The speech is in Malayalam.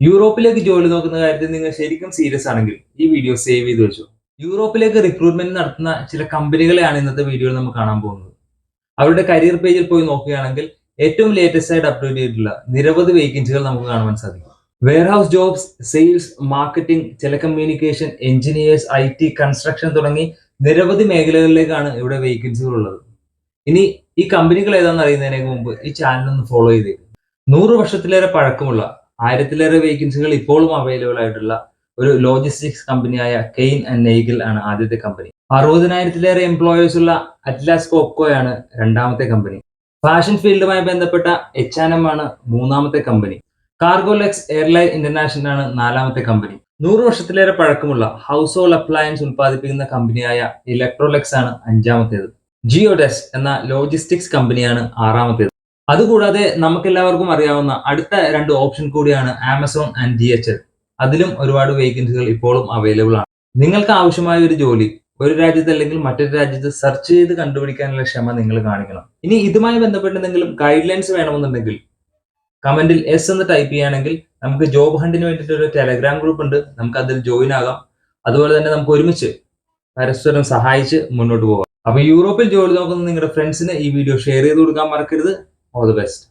യൂറോപ്പിലേക്ക് ജോലി നോക്കുന്ന കാര്യത്തിൽ നിങ്ങൾ ശരിക്കും സീരിയസ് ആണെങ്കിൽ ഈ വീഡിയോ സേവ് ചെയ്ത് വെച്ചു. യൂറോപ്പിലേക്ക് റിക്രൂട്ട്മെന്റ് നടത്തുന്ന ചില കമ്പനികളെയാണ് ഇന്നത്തെ വീഡിയോയിൽ നമ്മൾ കാണാൻ പോകുന്നത്. അവരുടെ കരിയർ പേജിൽ പോയി നോക്കുകയാണെങ്കിൽ ഏറ്റവും ലേറ്റസ്റ്റ് ആയിട്ട് അപ്ഡേറ്റ് ചെയ്തിട്ടുള്ള നിരവധി വേക്കൻസികൾ നമുക്ക് കാണുവാൻ സാധിക്കും. Warehouse jobs sales marketing telecommunication engineers I T construction തുടങ്ങി നിരവധി മേഖലകളിലേക്കാണ് ഇവിടെ വേക്കൻസികൾ ഉള്ളത്. ഇനി ഈ കമ്പനികൾ ഏതാണെന്ന് അറിയുന്നതിനേക്ക് മുമ്പ് ഈ ചാനൽ ഒന്ന് ഫോളോ ചെയ്തേക്കും. നൂറ് വർഷത്തിലേറെ പഴക്കമുള്ള ആയിരത്തിലേറെ വേക്കൻസികൾ ഇപ്പോഴും അവൈലബിൾ ആയിട്ടുള്ള ഒരു ലോജിസ്റ്റിക്സ് കമ്പനിയായ കെയിൻ ആൻഡ് നെയ്ഗിൽ ആണ് ആദ്യത്തെ കമ്പനി അറുപതിനായിരത്തിലേറെ എംപ്ലോയീസ് ഉള്ള അറ്റ്ലാസ് കോപ്കോയാണ് രണ്ടാമത്തെ കമ്പനി ഫാഷൻ ഫീൽഡുമായി ബന്ധപ്പെട്ട എച്ച് ആൻ എം ആണ് മൂന്നാമത്തെ കമ്പനി കാർഗോലെക്സ് എയർലൈൻ ഇന്റർനാഷണൽ ആണ് നാലാമത്തെ കമ്പനി നൂറ് വർഷത്തിലേറെ പഴക്കമുള്ള ഹൗസ് ഹോൾഡ് അപ്ലയൻസ് ഉൽപ്പാദിപ്പിക്കുന്ന കമ്പനിയായ ഇലക്ട്രോലെക്സ് ആണ് അഞ്ചാമത്തേത്. ജിയോഡെസ് എന്ന ലോജിസ്റ്റിക്സ് കമ്പനിയാണ് ആറാമത്തേത്. അതുകൂടാതെ നമുക്കെല്ലാവർക്കും അറിയാവുന്ന അടുത്ത രണ്ട് ഓപ്ഷൻ കൂടിയാണ് Amazon and G H L അതിലും ഒരുപാട് വേക്കൻസികൾ ഇപ്പോഴും അവൈലബിൾ ആണ്. നിങ്ങൾക്ക് ആവശ്യമായ ഒരു ജോലി ഒരു രാജ്യത്ത് അല്ലെങ്കിൽ മറ്റൊരു രാജ്യത്ത് സെർച്ച് ചെയ്ത് കണ്ടുപിടിക്കാനുള്ള ക്ഷമ നിങ്ങൾ കാണിക്കണം. ഇനി ഇതുമായി ബന്ധപ്പെട്ട് എന്തെങ്കിലും ഗൈഡ് ലൈൻസ് വേണമെന്നുണ്ടെങ്കിൽ കമന്റിൽ എസ് എന്ന് ടൈപ്പ് ചെയ്യുകയാണെങ്കിൽ നമുക്ക് ജോബ് ഹണ്ടിന് വേണ്ടിയിട്ട് ഒരു ടെലഗ്രാം ഗ്രൂപ്പ് ഉണ്ട്. നമുക്ക് അതിൽ ജോയിൻ ആകാം. അതുപോലെ തന്നെ നമുക്ക് ഒരുമിച്ച് പരസ്പരം സഹായിച്ച് മുന്നോട്ട് പോകാം. അപ്പൊ യൂറോപ്പിൽ ജോലി നോക്കുന്ന നിങ്ങളുടെ ഫ്രണ്ട്സിന് ഈ വീഡിയോ ഷെയർ ചെയ്ത് കൊടുക്കാൻ മറക്കരുത്. All the best.